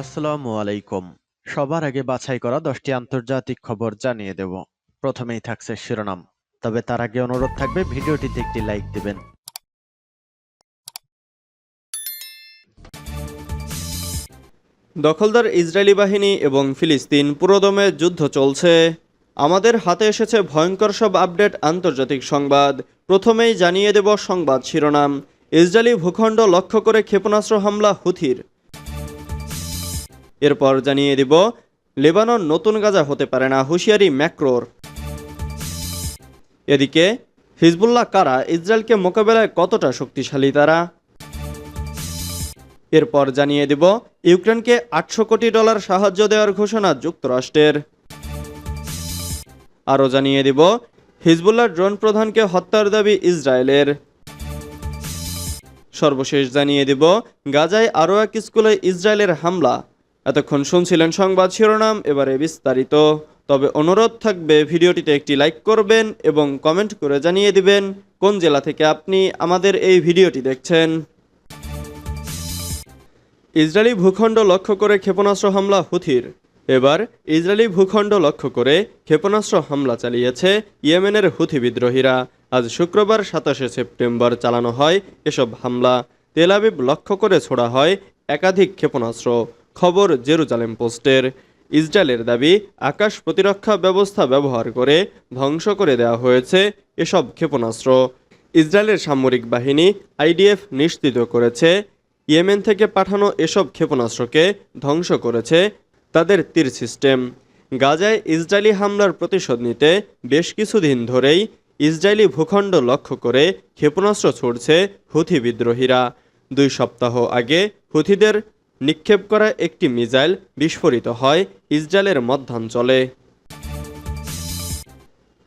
আসসালামু আলাইকুম। সবার আগে বাছাই করা দশটি আন্তর্জাতিক খবর জানিয়ে দেব। প্রথমেই থাকছে শিরোনাম। তবে তার আগে অনুরোধ থাকবে, ভিডিওটিতে একটি লাইক দিবেন। দখলদার ইসরায়েলি বাহিনী এবং ফিলিস্তিন পুরোদমে যুদ্ধ চলছে। আমাদের হাতে এসেছে ভয়ঙ্কর সব আপডেট আন্তর্জাতিক সংবাদ। প্রথমেই জানিয়ে দেব সংবাদ শিরোনাম। ইসরায়েলি ভূখণ্ড লক্ষ্য করে ক্ষেপণাস্ত্র হামলা হুথির। এরপর জানিয়ে দিব, লেবানন নতুন গাজা হতে পারে না, হুঁশিয়ারি ম্যাক্রোর। এদিকে, হিজবুল্লাহ কারা ইসরায়েলকে মোকাবেলায় কতটা শক্তিশালী তারা? এরপর জানিয়ে দিব, ইউক্রেনকে আটশো কোটি ডলার সাহায্য দেওয়ার ঘোষণা যুক্তরাষ্ট্রের। আরও জানিয়ে দিব, হিজবুল্লাহ ড্রোন প্রধানকে হত্যার দাবি ইসরায়েলের। সর্বশেষ জানিয়ে দিব, গাজায় আরও এক স্কুলে ইসরায়েলের হামলা। এতক্ষণ শুনছিলেন সংবাদ শিরোনাম, এবারে বিস্তারিত। তবে অনুরোধ থাকবে, ভিডিওটিতে একটি লাইক করবেন এবং কমেন্ট করে জানিয়ে দিবেন কোন জেলা থেকে আপনি আমাদের এই ভিডিওটি দেখছেন। ইসরায়েলি ভূখণ্ড লক্ষ্য করে ক্ষেপণাস্ত্র হামলা হুথির। এবার ইসরায়েলি ভূখণ্ড লক্ষ্য করে ক্ষেপণাস্ত্র হামলা চালিয়েছে ইয়েমেনের হুথি বিদ্রোহীরা। আজ শুক্রবার সাতাশে সেপ্টেম্বর চালানো হয় এসব হামলা। তেল আবিব লক্ষ্য করে ছোড়া হয় একাধিক ক্ষেপণাস্ত্র। খবর জেরুজালেম পোস্টের। ইসরায়েলের দাবি, আকাশ প্রতিরক্ষা ব্যবস্থা ব্যবহার করে ধ্বংস করে দেওয়া হয়েছে এসব ক্ষেপণাস্ত্র। ইসরায়েলের সামরিক বাহিনী আইডিএফ নিশ্চিত করেছে, ইয়েমেন থেকে পাঠানো এসব ক্ষেপণাস্ত্রকে ধ্বংস করেছে তাদের তীর সিস্টেম। গাজায় ইসরায়েলি হামলার প্রতিশোধ নিতে বেশ কিছুদিন ধরেই ইসরায়েলি ভূখণ্ড লক্ষ্য করে ক্ষেপণাস্ত্র ছুড়ছে হুথি বিদ্রোহীরা। দুই সপ্তাহ আগে হুথিদের নিক্ষেপ করা একটি মিসাইল বিস্ফোরিত হয় ইসরায়েলের মধ্যাঞ্চলে।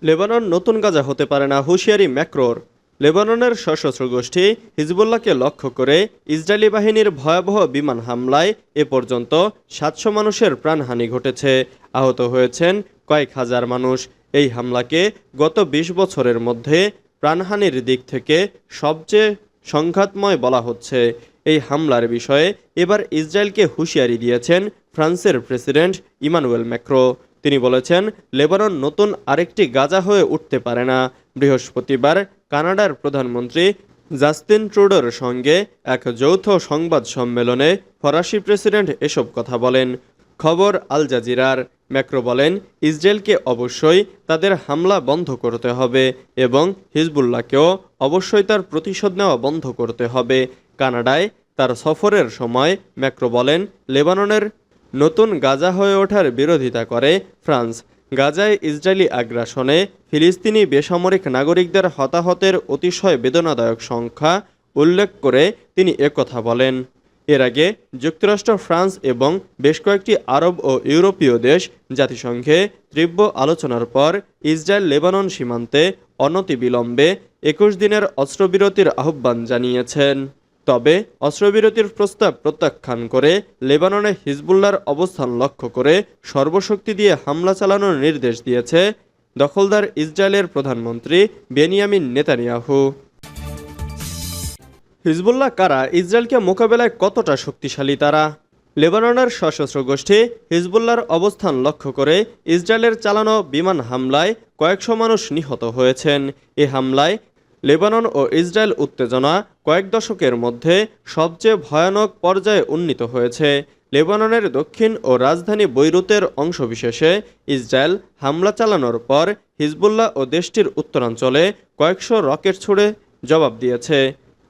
লেবানন নতুন গাজা হতে পারে না, হুঁশিয়ারি ম্যাক্রোর। লেবাননের সশস্ত্র গোষ্ঠী হিজবুল্লাহকে লক্ষ্য করে ইসরায়েলি বাহিনীর ভয়াবহ বিমান হামলায় এ পর্যন্ত সাতশো মানুষের প্রাণহানি ঘটেছে। আহত হয়েছেন কয়েক হাজার মানুষ। এই হামলাকে গত ২০ বছরের মধ্যে প্রাণহানির দিক থেকে সবচেয়ে সংঘাতময় বলা হচ্ছে। এই হামলার বিষয়ে এবার ইসরায়েলকে হুঁশিয়ারি দিয়েছেন ফ্রান্সের প্রেসিডেন্ট ইমানুয়েল ম্যাক্রো। তিনি বলেছেন, লেবানন নতুন আরেকটি গাজা হয়ে উঠতে পারে না। বৃহস্পতিবার কানাডার প্রধানমন্ত্রী জাস্তিন ট্রুডোর সঙ্গে এক যৌথ সংবাদ সম্মেলনে ফরাসি প্রেসিডেন্ট এসব কথা বলেন। খবর আল জাজিরার। ম্যাক্রো বলেন, ইসরায়েলকে অবশ্যই তাদের হামলা বন্ধ করতে হবে এবং হিজবুল্লাহকেও অবশ্যই তার প্রতিশোধ নেওয়া বন্ধ করতে হবে। কানাডায় তার সফরের সময় ম্যাক্রো বলেন, লেবাননের নতুন গাজা হয়ে ওঠার বিরোধিতা করে ফ্রান্স। গাজায় ইসরায়েলি আগ্রাসনে ফিলিস্তিনি বেসামরিক নাগরিকদের হতাহতের অতিশয় বেদনাদায়ক সংখ্যা উল্লেখ করে তিনি একথা বলেন। এর আগে যুক্তরাষ্ট্র, ফ্রান্স এবং বেশ কয়েকটি আরব ও ইউরোপীয় দেশ জাতিসংঘে তীব্র আলোচনার পর ইসরায়েল লেবানন সীমান্তে অনতিবিলম্বে একুশ দিনের অস্ত্রবিরতির আহ্বান জানিয়েছেন। তবে অস্ত্রবিরতির প্রস্তাব প্রত্যাখ্যান করে লেবাননে হিজবুল্লার অবস্থান লক্ষ্য করে সর্বশক্তি দিয়ে হামলা চালানোর নির্দেশ দিয়েছে দখলদার ইসরায়েলের প্রধানমন্ত্রী বেনিয়ামিন নেতানিয়াহু। হিজবুল্লাহ কারা ইসরায়েলকে মোকাবেলায় কতটা শক্তিশালী তারা? লেবাননের সশস্ত্র গোষ্ঠী হিজবুল্লাহর অবস্থান লক্ষ্য করে ইসরায়েলের চালানো বিমান হামলায় কয়েকশো মানুষ নিহত হয়েছেন। এ হামলায় লেবানন ও ইসরায়েল উত্তেজনা কয়েক দশকের মধ্যে সবচেয়ে ভয়ানক পর্যায়ে উন্নীত হয়েছে। লেবাননের দক্ষিণ ও রাজধানী বৈরুতের অংশবিশেষে ইসরায়েল হামলা চালানোর পর হিজবুল্লাহ ও দেশটির উত্তরাঞ্চলে কয়েকশো রকেট ছুড়ে জবাব দিয়েছে।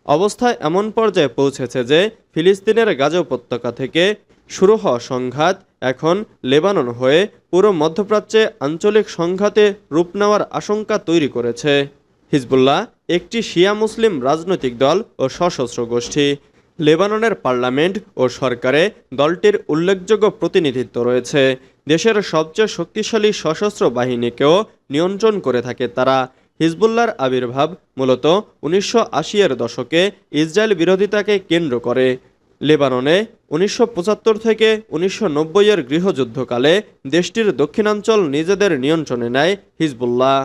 অবস্থা এমন পর্যায়ে পৌঁছেছে যে ফিলিস্তিনের গাজা উপত্যকা থেকে শুরু হওয়া সংঘাত এখন লেবানন হয়ে পুরো মধ্যপ্রাচ্যে আঞ্চলিক সংঘাতে রূপ নেওয়ার আশঙ্কা তৈরি করেছে। হিজবুল্লাহ একটি শিয়া মুসলিম রাজনৈতিক দল ও সশস্ত্র গোষ্ঠী। লেবাননের পার্লামেন্ট ও সরকারে দলটির উল্লেখযোগ্য প্রতিনিধিত্ব রয়েছে। দেশের সবচেয়ে শক্তিশালী সশস্ত্র বাহিনীকেও নিয়ন্ত্রণ করে থাকে তারা। হিজবুল্লাহর আবির্ভাব মূলত উনিশশো এর দশকে ইসরায়েল বিরোধিতাকে কেন্দ্র করে। লেবাননে উনিশশো পঁচাত্তর থেকে উনিশশো এর গৃহযুদ্ধকালে দেশটির দক্ষিণাঞ্চল নিজেদের নিয়ন্ত্রণে নেয় হিজবুল্লাহ।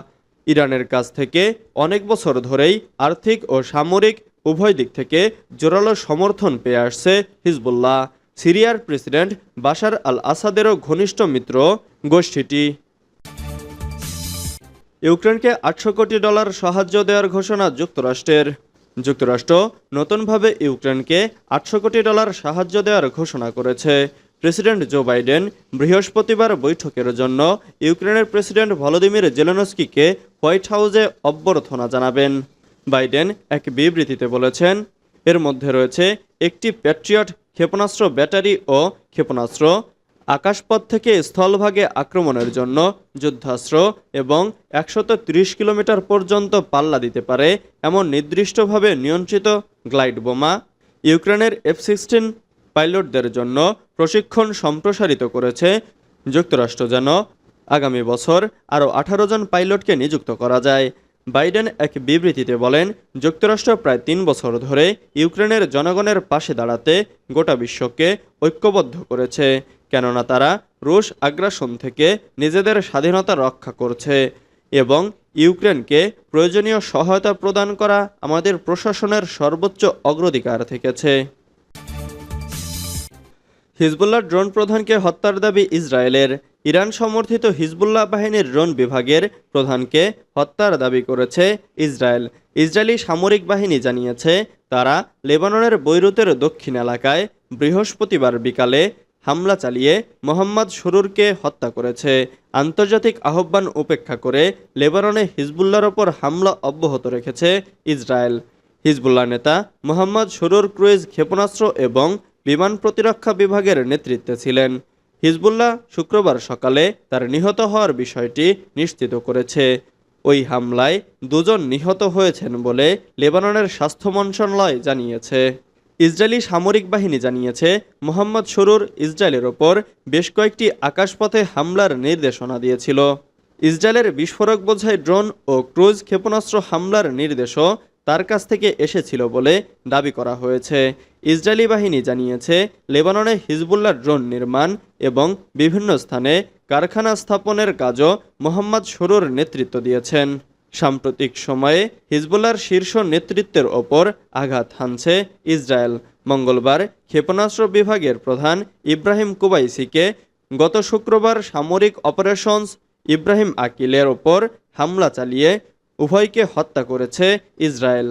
ইরানের কাছ থেকে অনেক বছর ধরেই আর্থিক ও সামরিক উভয় দিক থেকে জোরালো সমর্থন পেয়ে আসছে হিজবুল্লাহ। সিরিয়ার প্রেসিডেন্ট বাশার আল আসাদেরও ঘনিষ্ঠ মিত্র গোষ্ঠীটি। ইউক্রেনকে আটশো কোটি ডলার সাহায্য দেওয়ার ঘোষণা যুক্তরাষ্ট্রের। যুক্তরাষ্ট্র নতুনভাবে ইউক্রেনকে আটশো কোটি ডলার সাহায্য দেওয়ার ঘোষণা করেছে। প্রেসিডেন্ট জো বাইডেন বৃহস্পতিবার বৈঠকের জন্য ইউক্রেনের প্রেসিডেন্ট ভলোদিমির জেলেনস্কিকে হোয়াইট হাউসে অভ্যর্থনা জানাবেন। বাইডেন এক বিবৃতিতে বলেছেন, এর মধ্যে রয়েছে একটি প্যাট্রিয়ট ক্ষেপণাস্ত্র ব্যাটারি ও ক্ষেপণাস্ত্র, আকাশপথ থেকে স্থলভাগে আক্রমণের জন্য যুদ্ধাস্ত্র এবং একশত কিলোমিটার পর্যন্ত পাল্লা দিতে পারে এমন নির্দিষ্টভাবে নিয়ন্ত্রিত গ্লাইড বোমা, ইউক্রেনের এফ সিক্সটিন পাইলটদের জন্য প্রশিক্ষণ সম্প্রসারিত করেছে যুক্তরাষ্ট্র যেন আগামী বছর আরও আঠারো জন পাইলটকে নিযুক্ত করা যায়। বাইডেন এক বিবৃতিতে বলেন, যুক্তরাষ্ট্র প্রায় তিন বছর ধরে ইউক্রেনের জনগণের পাশে দাঁড়াতে গোটা বিশ্বকে ঐক্যবদ্ধ করেছে, কেননা তারা রুশ আগ্রাসন থেকে নিজেদের স্বাধীনতা রক্ষা করছে এবং ইউক্রেনকে প্রয়োজনীয় সহায়তা প্রদান করা আমাদের প্রশাসনের সর্বোচ্চ অগ্রাধিকার থেকেছে। হিজবুল্লাহ ড্রোন প্রধানকে হত্যার দাবি ইসরায়েলের। ইরান সমর্থিত হিজবুল্লাহ বাহিনীর ড্রোন বিভাগের প্রধানকে হত্যার দাবি করেছে ইসরায়েল। ইসরায়েলি সামরিক বাহিনী জানিয়েছে, তারা লেবাননের বৈরুতের দক্ষিণ এলাকায় বৃহস্পতিবার বিকালে হামলা চালিয়ে মোহাম্মদ সরুরকে হত্যা করেছে। আন্তর্জাতিক আহ্বান উপেক্ষা করে লেবাননে হিজবুল্লাহর ওপর হামলা অব্যাহত রেখেছে ইসরায়েল। হিজবুল্লাহ নেতা মোহাম্মদ সরুর ক্রুইজ ক্ষেপণাস্ত্র এবং বিমান প্রতিরক্ষা বিভাগের নেতৃত্বে ছিলেন। হিজবুল্লাহ শুক্রবার সকালে তার নিহত হওয়ার বিষয়টি নিশ্চিত করেছে। ওই হামলায় দুজন নিহত হয়েছেন বলে লেবাননের স্বাস্থ্য মন্ত্রণালয় জানিয়েছে। ইসরায়েলি সামরিক বাহিনী জানিয়েছে, মোহাম্মদ সরুর ইসরায়েলের ওপর বেশ কয়েকটি আকাশপথে হামলার নির্দেশনা দিয়েছিল। ইসরায়েলের বিস্ফোরক বোঝাই ড্রোন ও ক্রুজ ক্ষেপণাস্ত্র হামলার নির্দেশও তার কাছ থেকে এসেছিল বলে দাবি করা হয়েছে। ইসরায়েলি বাহিনী জানিয়েছে, লেবাননে হিজবুল্লাহ ড্রোন নির্মাণ এবং বিভিন্ন স্থানে কারখানা স্থাপনের কাজও মোহাম্মদ সরুর নেতৃত্ব দিয়েছেন। সাম্প্রতিক সময়ে হিজবুল্লাহর শীর্ষ নেতৃত্বের ওপর আঘাত হানছে ইসরায়েল। মঙ্গলবার ক্ষেপণাস্ত্র বিভাগের প্রধান ইব্রাহিম কুবাইসিকে গত শুক্রবার সামরিক অপারেশনস ইব্রাহিম আকিলের ওপর হামলা চালিয়ে উভয়কে হত্যা করেছে ইসরায়েল।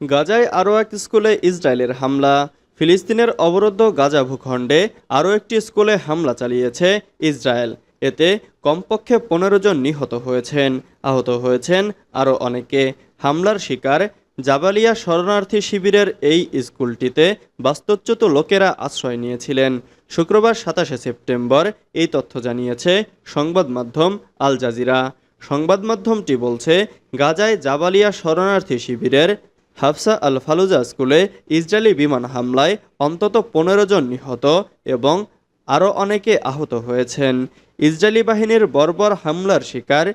গাজায় আরও এক স্কুলে ইসরায়েলের হামলা। ফিলিস্তিনের অবরুদ্ধ গাজা ভূখণ্ডে আরও একটি স্কুলে হামলা চালিয়েছে ইসরায়েল। এতে কমপক্ষে পনেরো জন নিহত হয়েছেন, আহত হয়েছেন আরও অনেকে। হামলার শিকার জাবালিয়া শরণার্থী শিবিরের এই স্কুলটিতে বাস্তুচ্যুত লোকেরা আশ্রয় নিয়েছিলেন। শুক্রবার সাতাশে সেপ্টেম্বর এই তথ্য জানিয়েছে সংবাদ মাধ্যম আল জাজিরা। সংবাদ মাধ্যমটি বলছে, গাজায় জাবালিয়া শরণার্থী শিবিরের হাফসা আল ফালুজা স্কুলে ইসরায়েলি বিমান হামলায় অন্তত পনেরো জন নিহত এবং আরও অনেকে আহত হয়েছেন। ইসরায়েলি বাহিনীর বর্বর হামলার শিকার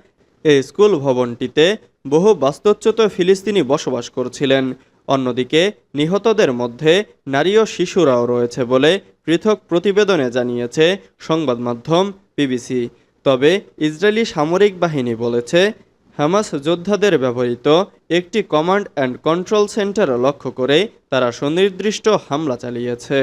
এই স্কুল ভবনটিতে বহু বাস্তুচ্যুত ফিলিস্তিনি বসবাস করছিলেন। অন্যদিকে, নিহতদের মধ্যে নারী ও শিশুরাও রয়েছে বলে পৃথক প্রতিবেদনে জানিয়েছে সংবাদ মাধ্যম বিবিসি। তবে ইসরায়েলি সামরিক বাহিনী বলেছে, হামাস যোদ্ধাদের ব্যবহৃত একটি কমান্ড অ্যান্ড কন্ট্রোল সেন্টার লক্ষ্য করে তারা সুনির্দিষ্ট হামলা চালিয়েছে।